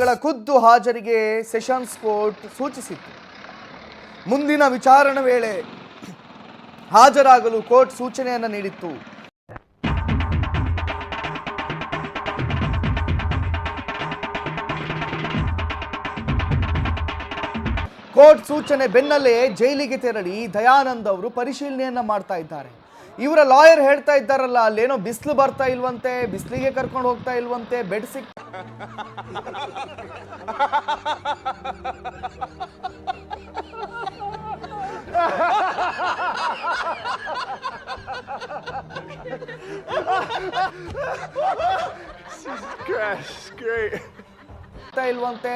ಗಳ ಖುದ್ದು ಹಾಜರಿಗೆ sessions court ಸೂಚಿಸಿತ್ತು. ಮುಂದಿನ ವಿಚಾರಣೆ ವೇಳೆ ಹಾಜರಾಗಲು ಕೋರ್ಟ್ ಸೂಚನೆಯನ್ನು ನೀಡಿತ್ತು. ಕೋರ್ಟ್ ಸೂಚನೆ ಬೆನ್ನಲ್ಲೇ ಜೈಲಿಗೆ ತೆರಳಿ ದಯಾನಂದ್ ಅವರು ಪರಿಶೀಲನೆಯನ್ನ ಮಾಡ್ತಾ ಇದ್ದಾರೆ. ಇವರ ಲಾಯರ್ ಹೇಳ್ತಾ ಇದ್ದಾರಲ್ಲ, ಅಲ್ಲೇನೋ ಬಿಸಿಲು ಬರ್ತಾ ಇಲ್ವಂತೆ, ಬಿಸಿಲಿಗೆ ಕರ್ಕೊಂಡು ಹೋಗ್ತಾ ಇಲ್ವಂತೆ, ಬೆಡ್ ಸಿಕ್ ಇಲ್ವಂತೆ.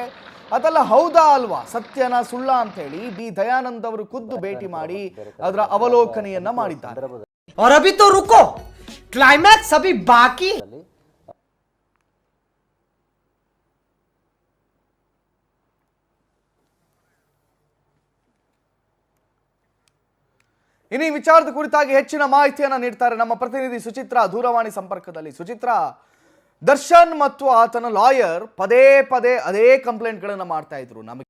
ಅದೆಲ್ಲ ಹೌದಾ ಅಲ್ವಾ? ಸತ್ಯನ ಸುಳ್ಳ ಅಂತ ಹೇಳಿ ಬಿ. ದಯಾನಂದ್ ಅವರು ಖುದ್ದು ಭೇಟಿ ಮಾಡಿ ಅದರ ಅವಲೋಕನೆಯನ್ನ ಮಾಡಿದ್ದಾರೆ. और अभी तो रुको क्लाइमैक्स अभी बाकी है। ಇನ್ನು ಈ ವಿಚಾರದ ಕುರಿತಾಗಿ ಹೆಚ್ಚಿನ ಮಾಹಿತಿಯನ್ನ ನೀಡ್ತಾರೆ ನಮ್ಮ ಪ್ರತಿನಿಧಿ ಸುಚಿತ್ರಾ ದೂರವಾಣಿ ಸಂಪರ್ಕದಲ್ಲಿ ಸುಚಿತ್ರಾ ದರ್ಶನ್ ಮತ್ತು ಆತನ ಲಾಯರ್ ಪದೇ ಪದೇ ಅದೇ ಕಂಪ್ಲೇಂಟ್ಗಳನ್ನ ಮಾಡ್ತಾ ಇದ್ರು ನಮಗೆ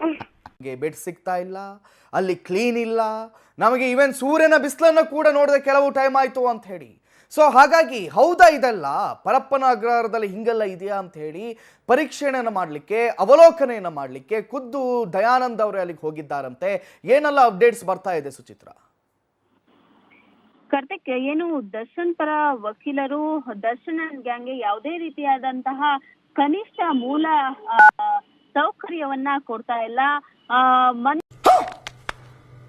ನಮಗೆ ಬೆಡ್ ಸಿಗ್ತಾ ಇಲ್ಲ, ಅಲ್ಲಿ ಕ್ಲೀನ್ ಇಲ್ಲ. ನಮಗೆ ಈವನ್ ಸೂರ್ಯನ ಬಿಸಿಲನ್ನು ಕೂಡ ನೋಡದೆ ಕೆಲವು ಟೈಮ್ ಆಯ್ತು ಅಂತ ಹೇಳಿ. ಸೊ ಹಾಗಾಗಿ ಹೌದಾ ಇದೆಲ್ಲ? ಪರಪ್ಪನ ಅಗ್ರಹಾರದಲ್ಲಿ ಹಿಂಗೆಲ್ಲ ಇದೆಯಾ ಅಂತ ಹೇಳಿ ಪರೀಕ್ಷೆಯನ್ನು ಮಾಡಲಿಕ್ಕೆ, ಅವಲೋಕನೆಯನ್ನು ಮಾಡಲಿಕ್ಕೆ ಖುದ್ದು ದಯಾನಂದ್ ಅವರೇ ಅಲ್ಲಿಗೆ ಹೋಗಿದ್ದಾರಂತೆ. ಏನೆಲ್ಲ ಅಪ್ಡೇಟ್ಸ್ ಬರ್ತಾ ಇದೆ ಸುಚಿತ್ರ? ಕಾರ್ತಿಕ್, ಏನು ದರ್ಶನ್ ಪರ ವಕೀಲರು, ದರ್ಶನ್ ಅಂಡ್ ಗ್ಯಾಂಗ್ಗೆ ಯಾವುದೇ ರೀತಿಯಾದಂತಹ ಕನಿಷ್ಠ ಮೂಲ ಸೌಕರ್ಯವನ್ನ ಕೊಡ್ತಾ ಇಲ್ಲ. ಮನ್-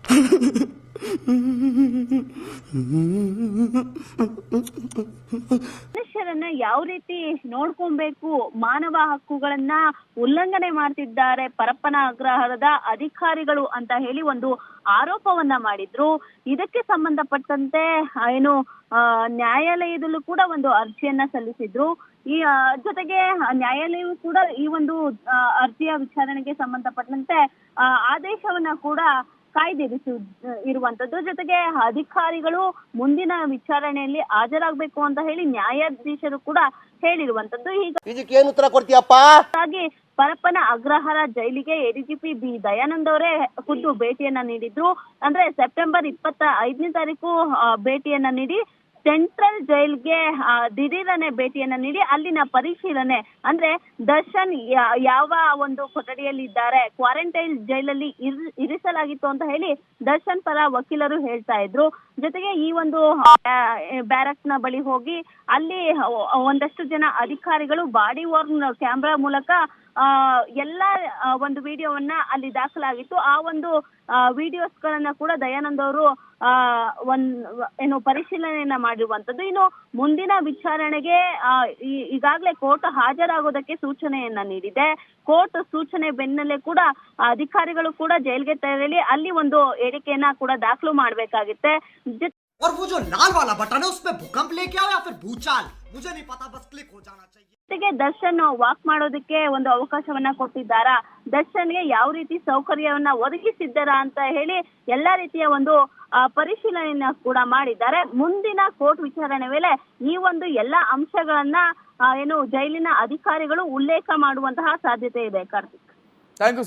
ಯಾವ ರೀತಿ ನೋಡ್ಕೊಬೇಕು? ಮಾನವ ಹಕ್ಕುಗಳನ್ನ ಉಲ್ಲಂಘನೆ ಮಾಡ್ತಿದ್ದಾರೆ ಪರಪ್ಪನ ಅಗ್ರಹಾರದ ಅಧಿಕಾರಿಗಳು ಅಂತ ಹೇಳಿ ಒಂದು ಆರೋಪವನ್ನ ಮಾಡಿದ್ರು. ಇದಕ್ಕೆ ಸಂಬಂಧಪಟ್ಟಂತೆ ಏನು ನ್ಯಾಯಾಲಯದಲ್ಲೂ ಕೂಡ ಒಂದು ಅರ್ಜಿಯನ್ನ ಸಲ್ಲಿಸಿದ್ರು. ಈ ಜೊತೆಗೆ ನ್ಯಾಯಾಲಯವು ಕೂಡ ಈ ಒಂದು ಅರ್ಜಿಯ ವಿಚಾರಣೆಗೆ ಸಂಬಂಧಪಟ್ಟಂತೆ ಆದೇಶವನ್ನ ಕೂಡ ಕಾಯ್ದಿರಿಸಿ ಇರುವಂತದ್ದು. ಜೊತೆಗೆ ಅಧಿಕಾರಿಗಳು ಮುಂದಿನ ವಿಚಾರಣೆಯಲ್ಲಿ ಹಾಜರಾಗಬೇಕು ಅಂತ ಹೇಳಿ ನ್ಯಾಯಾಧೀಶರು ಕೂಡ ಹೇಳಿರುವಂತದ್ದು. ಇದಕ್ಕೇನು ಉತ್ತರ ಕೊಡ್ತೀಯಪ್ಪ? ಹಾಗಾಗಿ ಪರಪ್ಪನ ಅಗ್ರಹಾರ ಜೈಲಿಗೆ ಎಡಿಜಿಪಿ ಬಿ ದಯಾನಂದ್ ಅವರೇ ಖುದ್ದು ಭೇಟಿಯನ್ನ ನೀಡಿದ್ರು. ಅಂದ್ರೆ ಸೆಪ್ಟೆಂಬರ್ ಇಪ್ಪತ್ತ ಐದನೇ ತಾರೀಕು ಭೇಟಿಯನ್ನ ನೀಡಿ ಸೆಂಟ್ರಲ್ ಜೈಲ್ಗೆ ದಿಢೀರನೆ ಭೇಟಿಯನ್ನ ನೀಡಿ, ಅಲ್ಲಿನ ಪರಿಶೀಲನೆ. ಅಂದ್ರೆ ದರ್ಶನ್ ಯಾವ ಒಂದು ಕೊಠಡಿಯಲ್ಲಿ ಇದ್ದಾರೆ ಕ್ವಾರಂಟೈನ್ ಜೈಲಲ್ಲಿ ಇರ್- ಇರಿಸಲಾಗಿತ್ತು ಅಂತ ಹೇಳಿ ದರ್ಶನ್ ಪರ ವಕೀಲರು ಹೇಳ್ತಾ ಇದ್ರು. ಜೊತೆಗೆ ಈ ಒಂದು ಬ್ಯಾರಕ್ನ ಬಳಿ ಹೋಗಿ ಅಲ್ಲಿ ಒಂದಷ್ಟು ಜನ ಅಧಿಕಾರಿಗಳು ಬಾಡಿ ವಾರ್ನ್ ಕ್ಯಾಮ್ರಾ ಮೂಲಕ ಎಲ್ಲ ಒಂದು ವಿಡಿಯೋವನ್ನ ಅಲ್ಲಿ ದಾಖಲಾಗಿತ್ತು. ಆ ಒಂದು ವಿಡಿಯೋಸ್ ಗಳನ್ನ ಕೂಡ ದಯಾನಂದ್ ಅವರು ಒಂದ್ ಏನು ಪರಿಶೀಲನೆಯನ್ನ ಮಾಡಿರುವಂತದ್ದು ಇನ್ನು ಮುಂದಿನ ವಿಚಾರಣೆಗೆ ಈಗಾಗಲೇ ಕೋರ್ಟ್ ಹಾಜರಾಗೋದಕ್ಕೆ ಸೂಚನೆಯನ್ನ ನೀಡಿದೆ. ಕೋರ್ಟ್ ಸೂಚನೆ ಬೆನ್ನಲ್ಲೇ ಕೂಡ ಅಧಿಕಾರಿಗಳು ಕೂಡ ಜೈಲ್ಗೆ ತೆರಳಿ ಅಲ್ಲಿ ಒಂದು ಹೇಳಿಕೆಯನ್ನ ಕೂಡ ದಾಖಲು ಮಾಡ್ಬೇಕಾಗುತ್ತೆ. ಜೊತೆ और वो जो लाल वाला बटन है उसमें भूकंप लेके आओ या फिर भूचाल मुझे नहीं पता बस क्लिक हो जाना चाहिए ಜೊತೆಗೆ ದರ್ಶನ್ ವಾಕ್ ಮಾಡೋದಕ್ಕೆ ಒಂದು ಅವಕಾಶವನ್ನ ಕೊಟ್ಟಿದ್ದಾರಾ ದರ್ಶನ್ಗೆ ಯಾವ ರೀತಿ ಸೌಕರ್ಯವನ್ನ ಒದಗಿಸಿದ್ದಾರಾ ಅಂತ ಹೇಳಿ ಎಲ್ಲಾ ರೀತಿಯ ಒಂದು ಆ, ಪರಿಶೀಲನೆಯನ್ನ ಕೂಡ ಮಾಡಿದ್ದಾರೆ ಮುಂದಿನ ಕೋರ್ಟ್ ವಿಚಾರಣೆ ವೇಳೆ ಈ ಒಂದು ಎಲ್ಲಾ ಅಂಶಗಳನ್ನ ಆ, ಏನು ಜೈಲಿನ ಅಧಿಕಾರಿಗಳು ಉಲ್ಲೇಖ ಮಾಡುವಂತಹ ಸಾಧ್ಯತೆ ಇದೆ ಕಾರ್ತಿಕ್ ಥ್ಯಾಂಕ್ ಯು